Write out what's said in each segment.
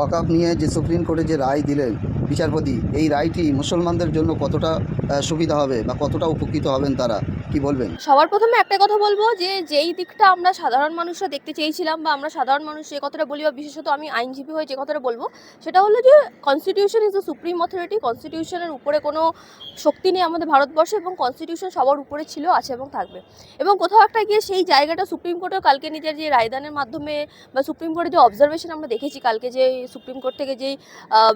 ওয়াকাফ নিয়ে যে সুপ্রিম কোর্টে যে রায় দিলেন বিচারপতি, এই রায়টি মুসলমানদের জন্য কতটা সুবিধা হবে বা কতটা উপকৃত হবেন তারা? কি বলবেন? সবার প্রথমে একটা কথা বলব যে, যেই দিকটা আমরা সাধারণ মানুষরা দেখতে চেয়েছিলাম বা আমরা সাধারণ মানুষ যে কথাটা বলি বা বিশেষত আমি আইনজীবী হয়ে যে কথাটা বলব, সেটা হলো যে constitution is the supreme authority কনস্টিটিউশনের উপরে কোনো শক্তি নেই আমাদের ভারতবর্ষে এবং কনস্টিটিউশন সবার উপরে ছিল, আছে এবং থাকবে। এবং কোথাও একটা গিয়ে সেই জায়গাটা সুপ্রিম কোর্টের কালকে নিজের যে রায়দানের মাধ্যমে বা সুপ্রিম কোর্টের যে অবজারভেশন আমরা দেখেছি, কালকে যে সুপ্রিম কোর্ট থেকে যেই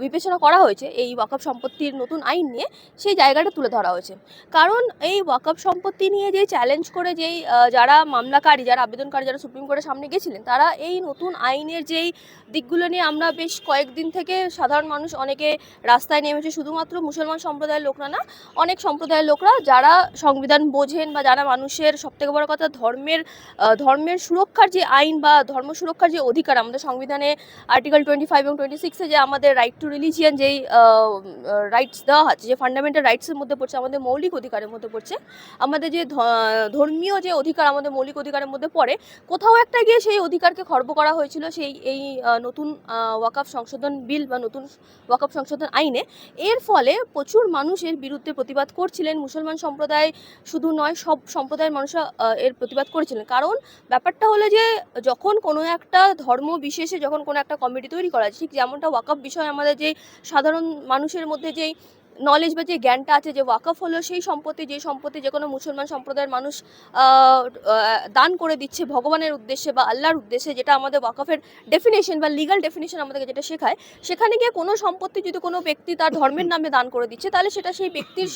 বিবেচনা করা হয়েছে, এই ওয়াকফ সম্পত্তির নতুন আইন নিয়ে সেই জায়গাটা তুলে ধরা হয়েছে। কারণ এই ওয়াকফ সম্পত্তি নিয়ে যে চ্যালেঞ্জ করে যেই যারা মামলাকারী, যারা আবেদনকারী, যারা সুপ্রিম কোর্টের সামনে গেছিলেন, তারা এই নতুন আইনের যেই দিকগুলো নিয়ে আমরা বেশ কয়েকদিন থেকে সাধারণ মানুষ অনেকে রাস্তায় নেমেছে, শুধুমাত্র মুসলমান সম্প্রদায়ের লোকরা না, অনেক সম্প্রদায়ের লোকরা যারা সংবিধান বোঝেন বা যারা মানুষের সবথেকে বড় কথা ধর্মের ধর্মের সুরক্ষার যে আইন বা ধর্ম সুরক্ষার যে অধিকার, আমাদের সংবিধানে আর্টিকেল টোয়েন্টি ফাইভ এবং টোয়েন্টি সিক্সে যে আমাদের রাইট টু রিলিজিয়ান যেই রাইটস দেওয়া আছে, যে ফান্ডামেন্টাল রাইটসের মধ্যে পড়ছে, আমাদের মৌলিক অধিকারের মধ্যে পড়ছে, আমাদের যে ধর্মীয় যে অধিকার আমাদের মৌলিক অধিকারের মধ্যে পড়ে, কোথাও একটা গিয়ে সেই অধিকারকে খর্ব করা হয়েছিল সেই, এই নতুন ওয়াকফ সংশোধন বিল বা নতুন ওয়াকফ সংশোধন আইনে। এর ফলে প্রচুর মানুষ এর বিরুদ্ধে প্রতিবাদ করছিলেন। মুসলমান সম্প্রদায় শুধু নয়, সব সম্প্রদায়ের মানুষরা এর প্রতিবাদ করেছিলেন। কারণ ব্যাপারটা হলো যে, যখন কোনো একটা ধর্ম বিশেষে যখন কোনো একটা কমিটি তৈরি করা হয় ঠিক যেমনটা ওয়াকফ বিষয় আমাদের যে সাধারণ মানুষের মধ্যে যেই নলেজ বা যে জ্ঞানটা আছে, যে ওয়াকফ হলো সেই সম্পত্তি, যে সম্পত্তি যে কোনো মুসলমান সম্প্রদায়ের মানুষ দান করে দিচ্ছে ভগবানের উদ্দেশ্যে বা আল্লাহর উদ্দেশ্যে, যেটা আমাদের ওয়াকফের ডেফিনেশন বা লিগাল ডেফিনেশন আমাদেরকে যেটা শেখায়, সেখানে গিয়ে কোনো সম্পত্তি যদি কোনো ব্যক্তি তার ধর্মের নামে দান করে দিচ্ছে, তাহলে সেটা সেই ব্যক্তির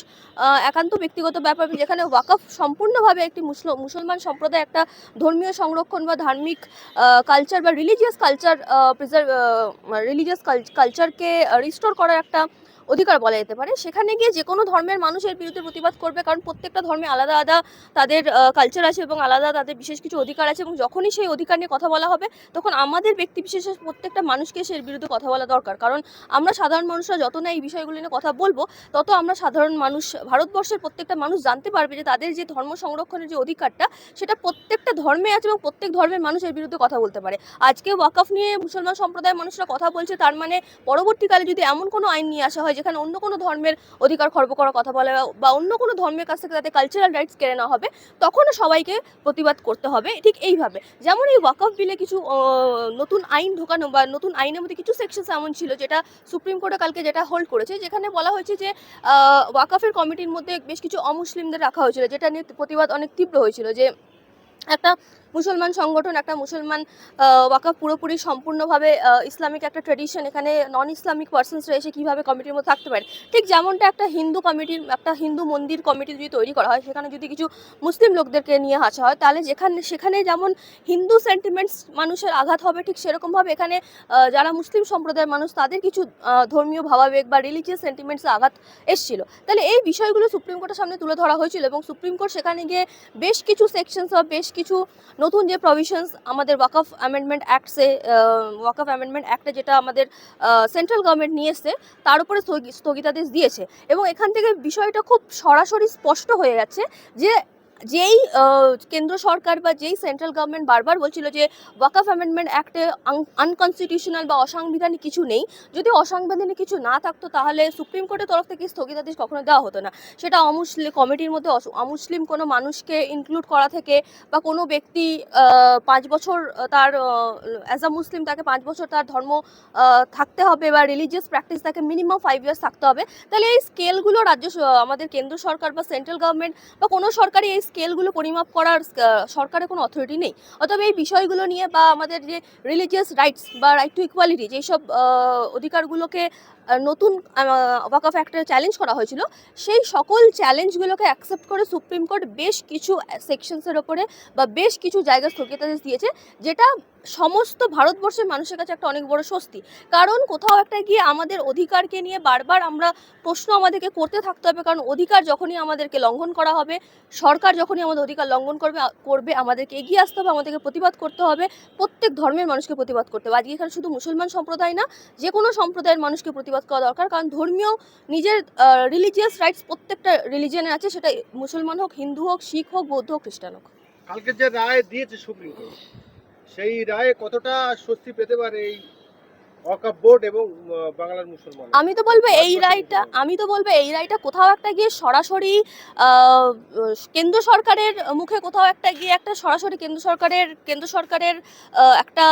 একান্ত ব্যক্তিগত ব্যাপার। যেখানে ওয়াকফ সম্পূর্ণভাবে একটি মুসল, মুসলমান সম্প্রদায় একটা ধর্মীয় সংরক্ষণ বা ধার্মিক কালচার বা রিলিজিয়াস কালচার প্রিজার্ভ রিলিজিয়াস কালচারকে রিস্টোর করার একটা অধিকার বলা যেতে পারে। সেখানে গিয়ে যে কোনো ধর্মের মানুষের বিরুদ্ধে প্রতিবাদ করবে, কারণ প্রত্যেকটা ধর্মে আলাদা আলাদা তাদের কালচার আছে এবং আলাদা তাদের বিশেষ কিছু অধিকার আছে এবং যখনই সেই অধিকার নিয়ে কথা বলা হবে, তখন আমাদের ব্যক্তি বিশেষে প্রত্যেকটা মানুষকে সেই বিরুদ্ধে কথা বলা দরকার। কারণ আমরা সাধারণ মানুষরা যত না এই বিষয়গুলি নিয়ে কথা বলব, তত আমরা সাধারণ মানুষ, ভারতবর্ষের প্রত্যেকটা মানুষ জানতে পারবে যে তাদের যে ধর্ম সংরক্ষণের যে অধিকারটা, সেটা প্রত্যেকটা ধর্মে আছে এবং প্রত্যেক ধর্মের মানুষ এর বিরুদ্ধে কথা বলতে পারে। আজকে ওয়াকফ নিয়ে মুসলমান সম্প্রদায়ের মানুষরা কথা বলছে, তার মানে পরবর্তীকালে যদি এমন কোনো আইন নিয়ে আসা হয় যেখানে অন্য কোনো ধর্মের অধিকার খর্ব করার কথা বলা বা অন্য কোনো ধর্মের কাছ থেকে তাদের কালচারাল রাইটস কেড়ে নেওয়া হবে, তখনও সবাইকে প্রতিবাদ করতে হবে। ঠিক এইভাবে। যেমন এই ওয়াকফ বিলে কিছু নতুন আইন ঢোকানো বা নতুন আইনের মধ্যে কিছু সেকশন এমন ছিল যেটা সুপ্রিম কোর্টে কালকে যেটা হোল্ড করেছে, যেখানে বলা হয়েছে যে ওয়াকফের কমিটির মধ্যে বেশ কিছু অমুসলিমদের রাখা হয়েছিল, যেটা নিয়ে প্রতিবাদ অনেক তীব্র হয়েছিল যে, একটা মুসলমান সংগঠন একটা মুসলমান আহ, ওয়াকফ পুরোপুরি সম্পূর্ণভাবে ইসলামিক একটা ট্রেডিশন এখানে নন ইসলামিক পার্সনসরা এসে কীভাবে কমিটির মধ্যে থাকতে পারে? ঠিক যেমনটা একটা হিন্দু কমিটির একটা হিন্দু মন্দির কমিটি যদি তৈরি করা হয় সেখানে যদি কিছু মুসলিম লোকদেরকে নিয়ে আসা হয় তাহলে যেখানে সেখানে যেমন হিন্দু সেন্টিমেন্টস মানুষের আঘাত হবে ঠিক সেরকমভাবে এখানে যারা মুসলিম সম্প্রদায়ের মানুষ তাদের কিছু ধর্মীয় ভাবাবেগ বা রিলিজিয়াস সেন্টিমেন্টস আঘাত এসেছিল। তাহলে এই বিষয়গুলো সুপ্রিম কোর্টের সামনে তুলে ধরা হয়েছিল এবং সুপ্রিম কোর্ট সেখানে গিয়ে বেশ কিছু সেকশনস বা বেশ কিছু নতুন যে প্রভিশনস আমাদের ওয়াকফ অ্যামেন্ডমেন্ট অ্যাক্টসে ওয়াকফ অ্যামেন্ডমেন্ট অ্যাক্টে যেটা আমাদের সেন্ট্রাল গভর্নমেন্ট নিয়ে এসছে, তার উপরে স্থগি- স্থগিতাদেশ দিয়েছে। এবং এখান থেকে বিষয়টা খুব সরাসরি স্পষ্ট হয়ে গেছে যে যেই কেন্দ্র সরকার বা যেই সেন্ট্রাল গভর্নমেন্ট বারবার বলছিল যে ওয়াকাফ অ্যামেন্ডমেন্ট অ্যাক্টে আনকনস্টিটিউশনাল বা অসাংবিধানিক কিছু নেই। যদি অসাংবিধানিক কিছু না থাকতো তাহলে সুপ্রিম কোর্টের তরফ থেকে স্থগিতাদেশ কখনো দেওয়া হতো না। সেটা অমুসলিম কমিটির মধ্যে অমুসলিম কোনো মানুষকে ইনক্লুড করা থেকে বা কোনো ব্যক্তি পাঁচ বছর তার অ্যাজ আ মুসলিম তাকে পাঁচ বছর তার ধর্ম থাকতে হবে বা রিলিজিয়াস প্র্যাকটিস তাকে মিনিমাম ফাইভ ইয়ার্স থাকতে হবে। তাহলে এই স্কেলগুলো রাজ্য আমাদের কেন্দ্র সরকার বা সেন্ট্রাল গভর্নমেন্ট বা কোনো সরকারি এই স্কেলগুলো পরিমাপ করার সরকারের কোনো অথরিটি নেই। অতএব এই বিষয়গুলো নিয়ে বা আমাদের যে রিলিজিয়াস রাইটস বা রাইট টু ইকুয়ালিটি যেসব অধিকারগুলোকে নতুন ওয়াকাফ অ্যাক্টে চ্যালেঞ্জ করা হয়েছিল, সেই সকল চ্যালেঞ্জগুলোকে অ্যাকসেপ্ট করে সুপ্রিম কোর্ট বেশ কিছু সেকশনসের ওপরে বা বেশ কিছু জায়গা স্থগিতাদেশ দিয়েছে, যেটা সমস্ত ভারতবর্ষের মানুষের কাছে একটা অনেক বড় স্বস্তি। কারণ কোথাও একটা গিয়ে আমাদের অধিকারকে নিয়ে বারবার আমরা প্রশ্ন আমাদেরকে করতে থাকতে হবে, কারণ অধিকার যখনই আমাদেরকে লঙ্ঘন করা হবে, সরকার যখনই আমাদের অধিকার লঙ্ঘন করবে করবে, আমাদেরকে এগিয়ে আসতে হবে, আমাদেরকে প্রতিবাদ করতে হবে, প্রত্যেক ধর্মের মানুষকে প্রতিবাদ করতে হবে। আজকে এখানে শুধু মুসলমান সম্প্রদায় না যে কোনো সম্প্রদায়ের মানুষকে প্রতিবাদ করা দরকার, কারণ ধর্মীয় নিজের রিলিজিয়াস রাইটস প্রত্যেকটা রিলিজিয়নে আছে, সেটা মুসলমান হোক, হিন্দু হোক, শিখ হোক, বৌদ্ধ হোক, খ্রিস্টান হোক। কালকে যে রায় দিয়েছে সুপ্রিম কোর্ট সেই রায়ে কতটা স্বস্তি পেতে পারে এই আমি তো বলব এই রায়টা আমি তো বলব এই রায়টা কোথাও একটা গিয়ে সরাসরি কেন্দ্র সরকারের মুখে কোথাও একটা গিয়ে একটা সরাসরি কেন্দ্র সরকারের কেন্দ্র সরকারের একটা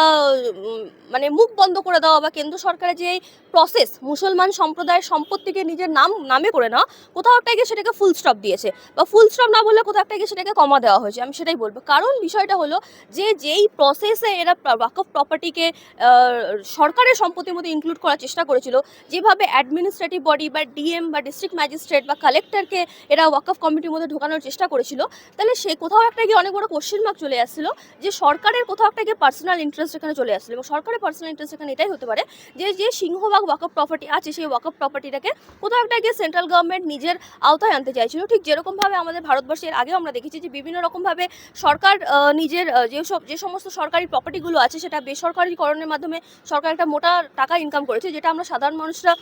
মানে মুখ বন্ধ করে দেওয়া বা কেন্দ্র সরকারের যে প্রসেস মুসলমান সম্প্রদায়ের সম্পত্তিকে নিজের নাম নামে করে নেওয়া কোথাও একটা গিয়ে সেটাকে ফুল স্টপ দিয়েছে। বা ফুল স্টপ না বললে কোথাও একটা গিয়ে সেটাকে কমা দেওয়া হয়েছে আমি সেটাই বলব। কারণ বিষয়টা হলো যে যেই প্রসেসে এরা ওয়াকফ প্রপার্টিকে সরকারের সম্পত্তির মধ্যে ইনক্লুড করার চেষ্টা করেছিল। যেভাবে অ্যাডমিনিস্ট্রেটিভ বডি বা ডিএম বা ডিস্ট্রিক্ট ম্যাজিস্ট্রেট বা কালেক্টরকে এরা ওয়াকফ কমিটির মধ্যে ঢোকানোর চেষ্টা করেছিল, তাহলে সে কোথাও একটা গিয়ে অনেক বড় কোশ্চেন মার্ক চলে আসছিল যে সরকারের কোথাও একটা গিয়ে পার্সোনাল ইন্টারেস্ট এখানে চলে আসছিল এবং সরকারের পার্সোনাল ইন্টারেস্ট এখানে এটাই হতে পারে যে যে সিংহভাগ ওয়াকফ প্রপার্টি আছে সেই ওয়াকফ প্রপার্টিটাকে কোথাও একটা গিয়ে সেন্ট্রাল গভর্নমেন্ট নিজের আওতায় আনতে চাইছিল। ঠিক যেরকমভাবে আমাদের ভারতবর্ষের আগেও আমরা দেখেছি যে বিভিন্ন রকমভাবে সরকার নিজের যেসব, যে সমস্ত সরকারি প্রপার্টিগুলো আছে সেটা বেসরকারিকরণের মাধ্যমে সরকার একটা মোটা টাকা ইনকাম করেছে, যেটা আমরা সাধারণ মানুষরা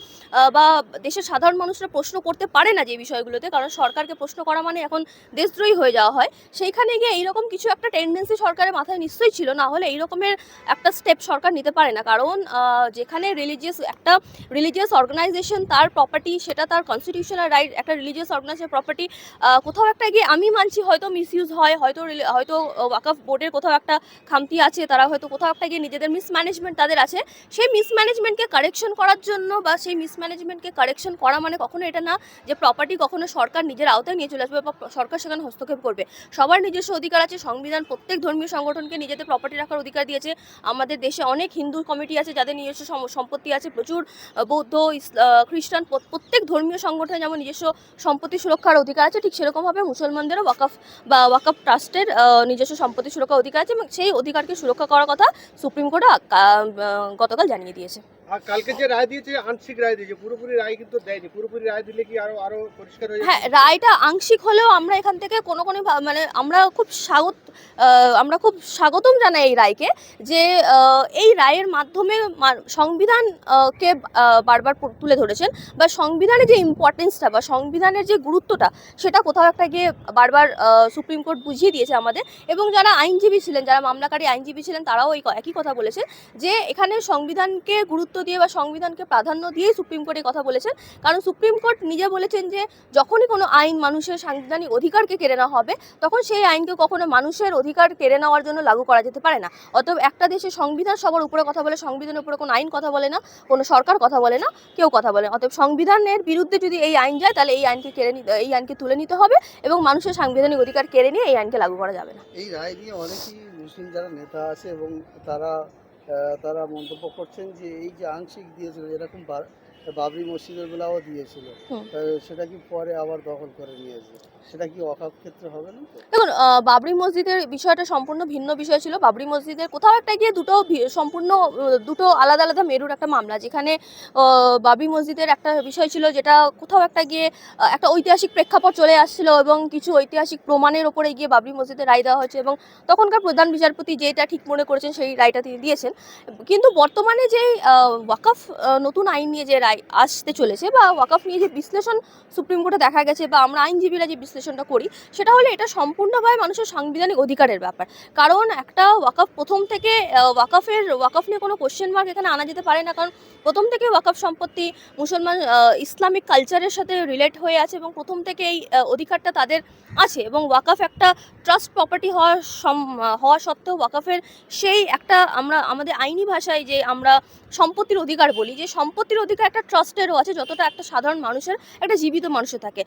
বা দেশের সাধারণ মানুষরা প্রশ্ন করতে পারে না যে বিষয়গুলোতে, কারণ সরকারকে প্রশ্ন করা মানে এখন দেশদ্রোহী হয়ে যাওয়া হয়। সেইখানে গিয়ে এইরকম কিছু একটা টেন্ডেন্সি সরকারের মাথায় নিশ্চয়ই ছিল, না হলে এই রকমের একটা স্টেপ সরকার নিতে পারে না। কারণ যেখানে রিলিজিয়াস একটা রিলিজিয়াস অর্গানাইজেশন তার প্রপার্টি সেটা তার কনস্টিটিউশনাল রাইট একটা রিলিজিয়াস অর্গানাইজেশন প্রপার্টি কোথাও একটা গিয়ে আমি মানছি, হয়তো মিসইউজ হয়, হয়তো হয়তো ওয়াকফ বোর্ডের কোথাও একটা খামতি আছে, তারা হয়তো কোথাও একটা গিয়ে নিজেদের মিসম্যানেজমেন্ট তাদের আছে। সেই মিসম্যানেজমেন্টকে কারেকশন করার জন্য বা সেই মিসম্যানেজমেন্টকে কারেকশন করা মানে কখনো এটা না যে প্রপার্টি কখনো সরকার নিজের আওতায় নিয়ে চলে আসবে বা সরকার সেখানে হস্তক্ষেপ করবে। সবার নিজস্ব অধিকার আছে, সংবিধান, প্রত্যেক ধর্মীয় সংগঠনকে নিজেদের প্রপার্টি রাখার অধিকার দিয়েছে। আমাদের দেশে অনেক হিন্দু কমিটি আছে যাদের নিজস্ব সম্পত্তি আছে, প্রচুর বৌদ্ধ খ্রিস্টান, প্রত- প্রত্যেক ধর্মীয় সংগঠনে যেমন নিজস্ব সম্পত্তি সুরক্ষার অধিকার আছে, ঠিক সেরকমভাবে মুসলমানদেরও ওয়াকফ বা ওয়াকফ ট্রাস্টের নিজস্ব সম্পত্তি সুরক্ষার অধিকার আছে এবং সেই অধিকারকে সুরক্ষা করার কথা সুপ্রিম কোর্টে গতকাল আ- জানিয়ে দিয়েছে। কালকে যে রায় দিয়েছে, আংশিক রায় দিয়েছে, পুরোপুরি রায় কিন্তু পুরোপুরি রায় দিলে কি আরও আরও পরিষ্কার হয়ে রায়টা আংশিক হলেও আমরা এখান থেকে কোনো কোনো মানে আমরা খুব স্বাগত আমরা খুব স্বাগতম জানাই এই রায়কে যে এই রায়ের মাধ্যমে মা- সংবিধান কে বারবার তুলে ধরেছেন বা সংবিধানের যে ইম্পর্টেন্সটা বা সংবিধানের যে গুরুত্বটা, সেটা কোথাও একটা গিয়ে বারবার সুপ্রিম কোর্ট বুঝিয়ে দিয়েছে আমাদের। এবং যারা আইনজীবী ছিলেন, যারা মামলাকারী আইনজীবী ছিলেন, তারাও এই একই কথা বলেছে যে, এখানে সংবিধানকে গুরুত্ব দিয়ে বা সংবিধানকে প্রাধান্য দিয়েই সুপ্রিম কোর্ট এই কথা বলেছেন। কারণ সুপ্রিম কোর্ট নিজে বলেছেন যে, যখনই কোনো আইন মানুষের সাংবিধানিক অধিকারকে কেড়ে নেওয়া হবে, তখন সেই আইনকে কখনো মানুষের অধিকার কেড়ে নেওয়ার জন্য লাগু করা যেতে পারে না। অতএব একটা দেশে সংবিধান সবার উপরে কথা বলে, সংবিধানের উপরে কোনো আইন কথা বলে না, কোনো সরকার কথা বলে না, কেউ কথা বলে না। অতএব সংবিধানের বিরুদ্ধে যদি এই আইন যায়, তাহলে এই আইনকে কেড়ে নিতে এই আইনকে তুলে নিতে হবে এবং মানুষের সাংবিধানিক অধিকার কেড়ে নিয়ে এই আইনকে লাগু করা যাবে না। এই রায় নিয়ে অনেকেই মুসলিম যারা নেতা আছে এবং তারা তারা মন্তব্য করছেন যে এই যে আংশিক দিয়েছিল এরকম বাবরি মসজিদের বেলাও দিয়েছিল। সেটা কি পরে আবার দখল করে নিয়েছে? সেটা কি অকাপ ক্ষেত্রে হবে না দেখুন বাবরি মসজিদের বিষয়টা সম্পূর্ণ ভিন্ন বিষয় ছিল। বাবরি মসজিদের কোথাও একটা গিয়ে দুটো সম্পূর্ণ দুটো আলাদা আলাদা মেরুর একটা মামলা যেখানে বাবরি মসজিদের একটা বিষয় ছিল যেটা কোথাও একটা গিয়ে একটা ঐতিহাসিক প্রেক্ষাপট চলে আসছিল এবং কিছু ঐতিহাসিক প্রমাণের ওপরে গিয়ে বাবরি মসজিদের রায় দেওয়া হয়েছে এবং তখনকার প্রধান বিচারপতি যেটা ঠিক মনে করেছেন সেই রায়টা তিনি দিয়েছেন। কিন্তু বর্তমানে যে ওয়াকফ নতুন আইন নিয়ে যে রায় আসতে চলেছে বা ওয়াকফ নিয়ে যে বিশ্লেষণ সুপ্রিম কোর্টে দেখা গেছে বা আমরা আইনজীবীরা যে বিশ্লেষণটা করি, সেটা হলো এটা সম্পূর্ণভাবে মানুষের সাংবিধানিক অধিকারের ব্যাপার। কারণ একটা ওয়াকফ প্রথম থেকে ওয়াকফের ওয়াকফ নিয়ে কোনো কোশ্চেন মার্ক এখানে আনা যেতে পারে না। কারণ প্রথম থেকে ওয়াকফ সম্পত্তি মুসলমান ইসলামিক কালচারের সাথে রিলেট হয়ে আছে এবং প্রথম থেকে এই অধিকারটা তাদের আছে এবং ওয়াকফ একটা ট্রাস্ট প্রপার্টি হওয়া সম- হওয়া সত্ত্বেও ওয়াকফের সেই একটা আমরা, আমাদের আইনি ভাষায় যে আমরা সম্পত্তির অধিকার বলি, যে সম্পত্তির অধিকার একটা ট্রাস্টেরও আছে যতটা একটা সাধারণ মানুষের একটা জীবিত মানুষের থাকে।